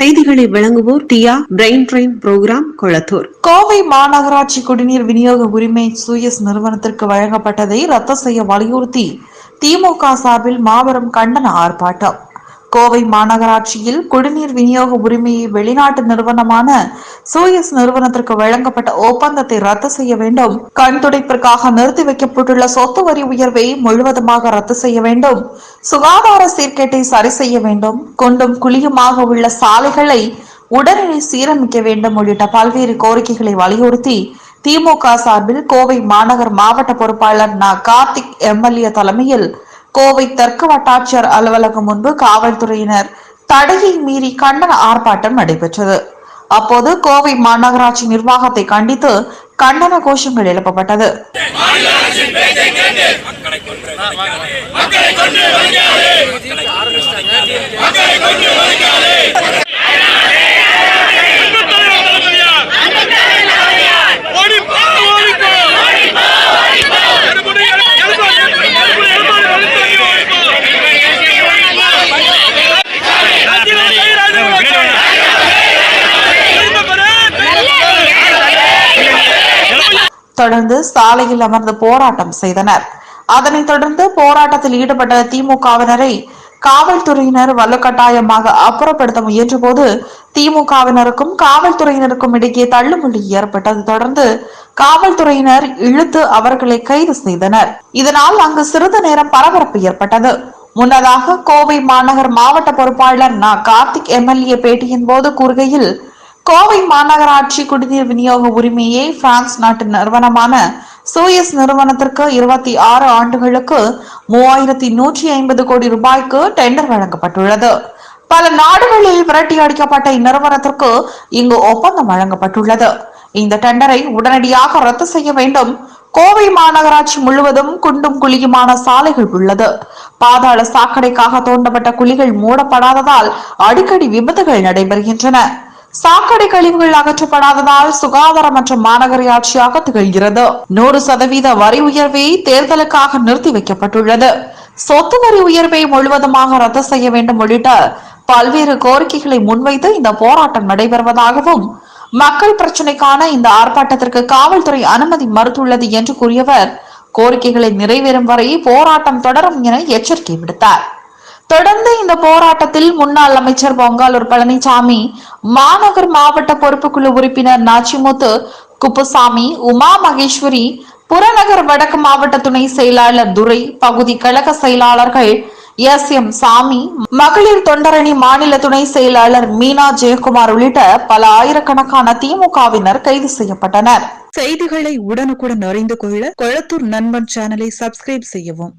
செய்திகளை வழங்குவோர் டியா brain train program Kolathur. Kovai மாநகராட்சி குடிநீர் விநியோக உரிமை சூயஸ் நிறுவனத்திற்கு வழங்கப்பட்டதை ரத்து செய்ய வலியுறுத்தி திமுக சார்பில் மாபெரும் கண்டன ஆர்ப்பாட்டம். கோவை மாநகராட்சியில் குடிநீர் விநியோக உரிமையை வெளிநாட்டு நிறுவனமான சூயஸ் நிறுவனத்திற்கு வழங்கப்பட்ட ஒப்பந்தத்தை ரத்து செய்ய வேண்டும். கண் துடைப்பிற்காக நிறுத்தி வைக்கப்பட்டுள்ள சொத்து வரி உயர்வை முழுவதுமாக ரத்து செய்ய வேண்டும். சுகாதார சீர்கேட்டை சரி செய்ய வேண்டும். கொண்டும் குழியுமாக உள்ள சாலைகளை உடனடி சீரமைக்க வேண்டும் உள்ளிட்ட பல்வேறு கோரிக்கைகளை வலியுறுத்தி திமுக சார்பில் கோவை மாநகர் மாவட்ட பொறுப்பாளர் ந. கார்த்திக் எம்எல்ஏ தலைமையில் கோவை தெற்கு வட்டாட்சியர் அலுவலகம் முன்பு காவல்துறையினர் தடையை மீறி கண்டன ஆர்ப்பாட்டம் நடைபெற்றது. அப்போது கோவை மாநகராட்சி நிர்வாகத்தை கண்டித்து கண்டன கோஷங்கள் எழுப்பப்பட்டது. ஓடிப்போ தொடர்ந்து சாலையில் அமர்ந்து போராட்டம் செய்தனர். அதனைத் தொடர்ந்து போராட்டத்தில் ஈடுபட்ட திமுகவினரை காவல்துறையினர் வலுக்கட்டாயமாக அப்புறப்படுத்த முயன்ற போது திமுகவினருக்கும் காவல்துறையினருக்கும் இடையே தள்ளுமுள்ளி ஏற்பட்டது. தொடர்ந்து காவல்துறையினர் இழுத்து அவர்களை கைது செய்தனர். இதனால் அங்கு சிறிது நேரம் பரபரப்பு ஏற்பட்டது. முன்னதாக கோவை மாநகர் மாவட்ட பொறுப்பாளர் நா. கார்த்திக் எம்எல்ஏ பேட்டியின் போது கூறுகையில் கோவை மாநகராட்சி குடிநீர் விநியோக உரிமையை பிரான்ஸ் நாட்டு நிறுவனமான சூயஸ் நிறுவனத்திற்கு இருபத்தி ஆறு ஆண்டுகளுக்கு மூவாயிரத்தி நூற்றி ஐம்பது கோடி ரூபாய்க்கு டெண்டர் வழங்கப்பட்டுள்ளது. பல நாடுகளில் விரட்டி அடிக்கப்பட்ட இந்நிறுவனத்திற்கு இங்கு ஒப்பந்தம் வழங்கப்பட்டுள்ளது. இந்த டெண்டரை உடனடியாக ரத்து செய்ய வேண்டும். கோவை மாநகராட்சி முழுவதும் குண்டும் குழியுமான சாலைகள் உள்ளது. பாதாள சாக்கடைக்காக தோண்டப்பட்ட குழிகள் மூடப்படாததால் அடிக்கடி விபத்துகள் நடைபெறுகின்றன. சாக்கடை கழிவுகள் அகற்றப்படாததால் சுகாதாரமற்ற மாநகராட்சியாக திகழ்கிறது. நூறு சதவீத வரி உயர்வை தேர்தலுக்காக நிறுத்தி வைக்கப்பட்டுள்ளது. சொத்து வரி உயர்வை முழுவதுமாக ரத்து செய்ய வேண்டும் உள்ளிட்ட பல்வேறு கோரிக்கைகளை முன்வைத்து இந்த போராட்டம் நடைபெறுவதாகவும் மக்கள் பிரச்சினைக்கான இந்த ஆர்ப்பாட்டத்திற்கு காவல்துறை அனுமதி மறுத்துள்ளது என்று கூறியவர் கோரிக்கைகளை நிறைவேறும் வரை போராட்டம் தொடரும் என எச்சரிக்கை விடுத்தார். தொடர்ந்து இந்த போராட்டத்தில் முன்னாள் அமைச்சர் பொங்காலூர் பழனிசாமி மாநகர் மாவட்ட பொறுப்புக்குழு உறுப்பினர் நாச்சிமுத்து குப்புசாமி உமா மகேஸ்வரி புறநகர் வடக்கு மாவட்ட துணை செயலாளர் துரை பகுதி கழக செயலாளர்கள் எஸ். எம். சாமி மகளிர் தொண்டரணி மாநில துணை செயலாளர் மீனா ஜெயக்குமார் உள்ளிட்ட பல ஆயிரக்கணக்கான திமுகவினர் கைது செய்யப்பட்டனர். செய்திகளை உடனுக்குடன் அறிந்து கொள்ள கொளத்தூர் நண்பன் சேனலை சப்ஸ்கிரைப் செய்யவும்.